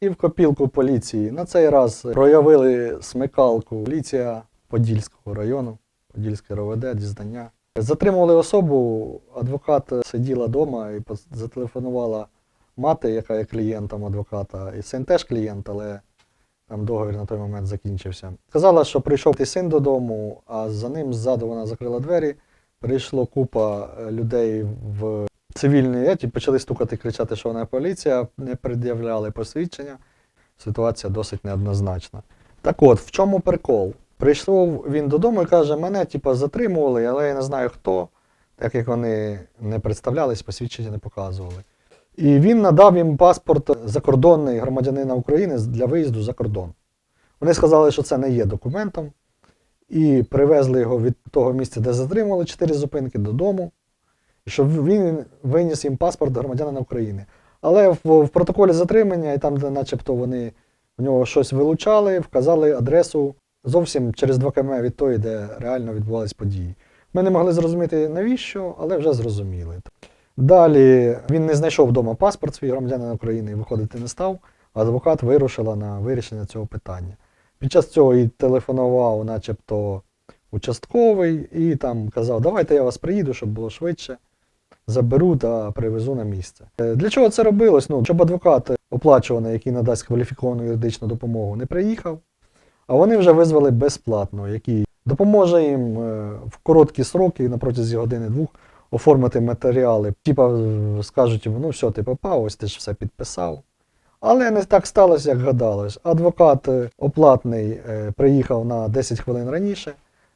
і в копілку поліції. На цей раз проявили смикалку поліція Подільського району, Подільське РОВД, дізнання. Затримували особу, адвокат сиділа вдома і зателефонувала мати, яка є клієнтом адвоката, і син теж клієнт, але там договір на той момент закінчився. Сказала, що прийшов ти син додому, а за ним ззаду вона закрила двері. Прийшло купа е, людей в цивільній еті, почали стукати, кричати, що вона поліція, не пред'являли посвідчення. Ситуація досить неоднозначна. Так от, в чому прикол? Прийшов він додому і каже, мене типу, затримували, але я не знаю хто, так як вони не представлялись, посвідчення не показували. І він надав їм паспорт закордонний громадянина України для виїзду за кордон. Вони сказали, що це не є документом, і привезли його від того місця, де затримували чотири зупинки додому, щоб він виніс їм паспорт громадянина України. Але в, в протоколі затримання, і там, де начебто вони в нього щось вилучали, вказали адресу зовсім через 2 км від тої, де реально відбувались події. Ми не могли зрозуміти навіщо, але вже зрозуміли. Далі він не знайшов вдома паспорт свій громадянин України і виходити не став. Адвокат вирушила на вирішення цього питання. Під час цього і телефонував, начебто, участковий, і там казав, давайте я вас приїду, щоб було швидше. Заберу та привезу на місце. Е, Для чого це робилось? Ну, щоб адвокат оплачуваний, який надасть кваліфіковану юридичну допомогу, не приїхав, а вони вже визвали безплатно, який допоможе їм е, в короткі сроки на протязі години-двох оформити матеріали. Типа скажуть йому, ну все, ти попав, ось ти ж все підписав. Але не так сталося, як гадалось. Адвокат е, оплатний приїхав на 10 хвилин раніше,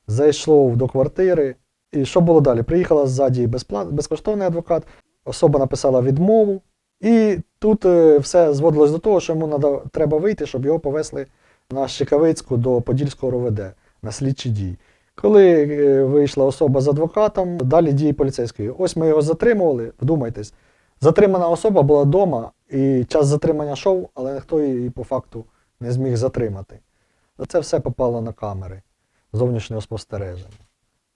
зайшов до квартири. І що було далі? Приїхала ззаді безкоштовний адвокат, особа написала відмову, і тут е, все зводилось до того, що йому треба вийти, щоб його повезли на Щекавицьку до Подільського РОВД на слідчі дії. Коли е, вийшла особа з адвокатом, далі дії поліцейської. Ось ми його затримували, вдумайтесь. Затримана особа була вдома, і час затримання йшов, але ніхто її по факту не зміг затримати. Це все попало на камери зовнішнього спостереження.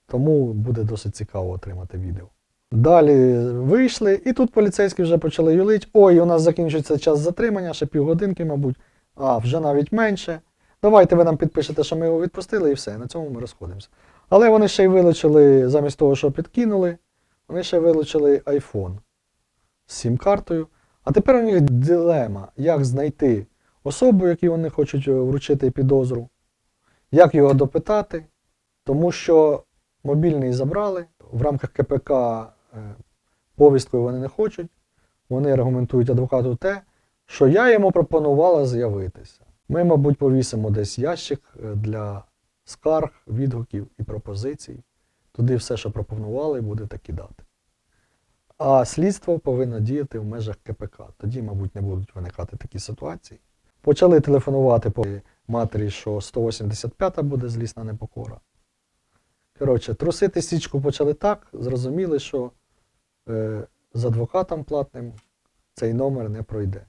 Тому буде досить цікаво отримати відео. Далі вийшли, і тут поліцейські вже почали юлить. Ой, у нас закінчується час затримання, ще півгодинки, мабуть, а вже навіть менше. Давайте ви нам підпишете, що ми його відпустили, і все, на цьому ми розходимося. Але вони ще й вилучили, замість того, що підкинули, вони ще вилучили iPhone з сім-картою. А тепер у них дилема, як знайти особу, якій вони хочуть е, вручити підозру, як його допитати, тому що мобільний забрали, в рамках КПК е, повісткою вони не хочуть. Вони аргументують адвокату те, що я йому пропонувала з'явитися. Ми, мабуть, повісимо десь ящик е, для скарг, відгуків і пропозицій. Туди все, що пропонували, буде будете кидати. А слідство повинно діяти в межах КПК. Тоді, мабуть, не будуть виникати такі ситуації. Почали телефонувати по матері, що 185-та буде злісна непокора. Коротше, трусити січку почали так, зрозуміли, що е, з адвокатом платним цей номер не пройде.